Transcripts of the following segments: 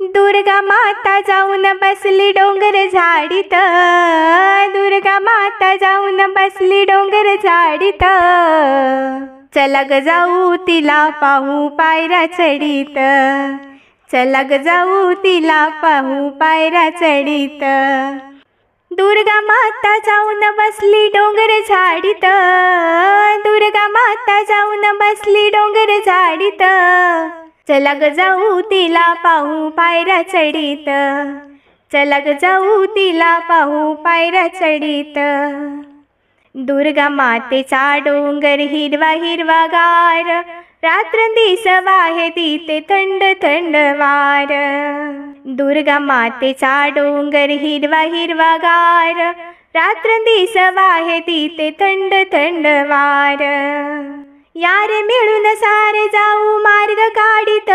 दुर्गा माता जाऊन बसली डोंगर झाडीत. दुर्गा माता जाऊन बसली डोंगर झाडीत. चला ग जाऊ तिला पाहू पायरा चढीत. चला ग जाऊ तिला पाहू पायरा चढीत. दुर्गा माता जाऊन बसली डोंगर झाडीत. दुर्गा माता जाऊन बसली डोंगर झाडीत. चला ग जाऊ तिला पाहू पायऱ्या चढीत. चला ग जाऊ तिला पाहू पायऱ्या चढीत. दुर्गा मातेचा डोंगर हिरवा हिरवा गार. रात्र दिस वाहे तिथे थंड थंड वार. दुर्गा मातेचा डोंगर हिरवा हिरवा गार. रात्र दिस वाहे तिथे थंड थंड वार. यारे मिळून सारे जाऊ मार्ग काढित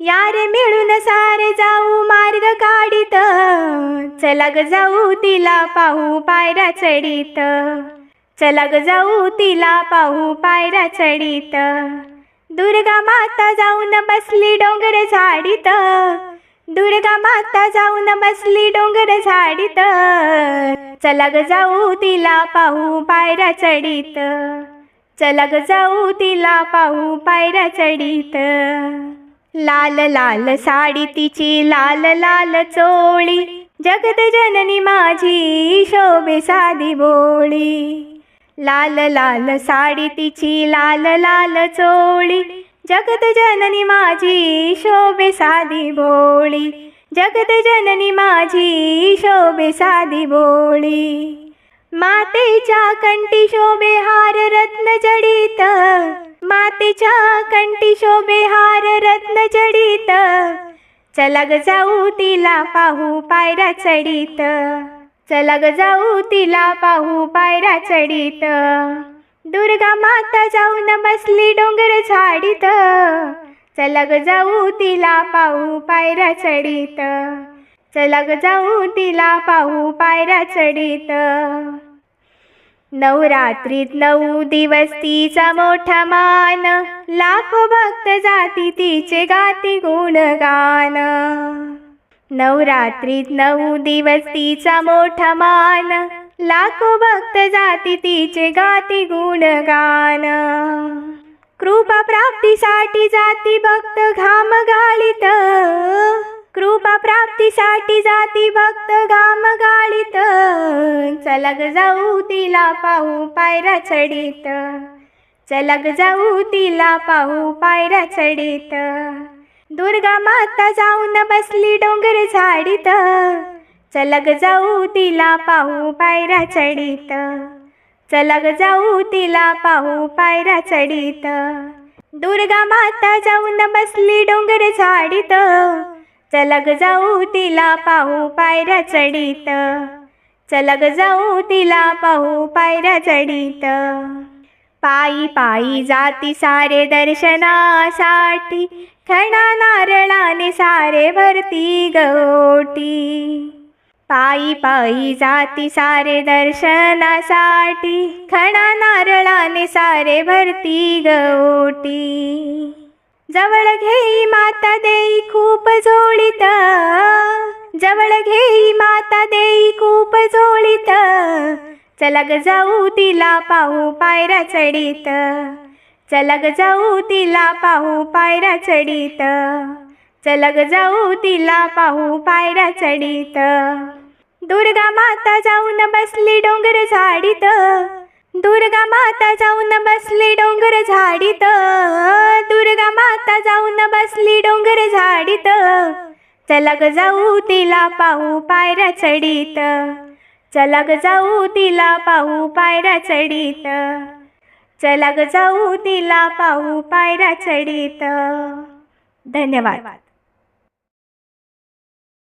यारे मिळून सारे जाऊ मार्ग काढित चला ग जाऊ तिला पाहू पायऱ्या चढित चला ग जाऊ तिला पाहू पायऱ्या चढित दुर्गा माता जाऊन बसली डोंगर झाडीत दुर्गा माता जाऊन बसली डोंगर झाडीत चला ग जाऊ तिला पाहू पायऱ्या चढित चला ग जाऊ तिला पाहू पायऱ्या चढीत. लाल लाल साडी तिची लाल लाल चोळी. जगत जननी माझी शोभे साधी बोळी. लाल लाल साडी तिची लाल लाल चोळी. जगत जननी माझी शोभे साधी भोळी जगत जननी माझी शोभे साधी भोळी मातेच्या कंठी शोभे हार रत्न जडित. मातेच्या कंठी शोभे हार रत्न जडित. चला ग जाऊ तिला पाहू पायऱ्या चढीत. चला ग जाऊ तिला पाहू पायऱ्या चढीत. दुर्गा माता जाऊन बसली डोंगर झाडीत. चला ग जाऊ तिला पाहू पायऱ्या चढीत. चलग जाऊ तिला पाहू पायऱ्या चढीत. नवरात्रीत नऊ दिवस तिचा मोठा मान. लाखो भक्त जाती तिचे गाती गुणगान. नवरात्रीत नऊ दिवस तिचा मोठा मान. लाखो भक्त जाती तिचे गाती गुणगान. कृपा प्राप्तीसाठी जाती भक्त घाम घालित. कृपा प्राप्तीसाठी जाती भक्त घाम गाळीत चलग जाऊ तिला पाहू पायरा चढीत. चलग जाऊ तिला पाहू पायऱ्या चढीत. दुर्गा माता जाऊन बसली डोंगर झाडीत. चलग जाऊ तिला पाहू पायरा चढीत. चलग जाऊ तिला पाहू पायरा चढीत. दुर्गा माता जाऊन बसली डोंगर झाडीत. चलग जाऊ तिला पाहू पायऱ्या चढीत. चलग जाऊ तिला पाहू पायऱ्या चढीत. पायी पायी जाती सारे दर्शनासाठी. खणा नारळाने सारे भरती गवटी. पायी पायी जाती सारे दर्शनासाठी. खणा नारळाने सारे भरती गवटी. जवळ घेई माता देई खूप जोडीत. जवळ घेई माता देई खूप जोडीत. चला ग जाऊ तिला पाहू पायऱ्या चढीत. चला ग जाऊ तिला पाहू पायऱ्या चढीत. चला ग जाऊ तिला पाहू पायऱ्या चढीत. दुर्गा माता जाऊन बसली डोंगर झाडीत. दुर्गा माता जाऊन बसली डोंगर झाडीत. दुर्गा माता जाऊन बसली डोंगर झाडीत. चला ग जाऊ तिला पाहू पायऱ्या चढीत. चला ग जाऊ तिला पाहू पायऱ्या चढीत. चला ग जाऊ तिला पाहू पायऱ्या चढीत. धन्यवाद.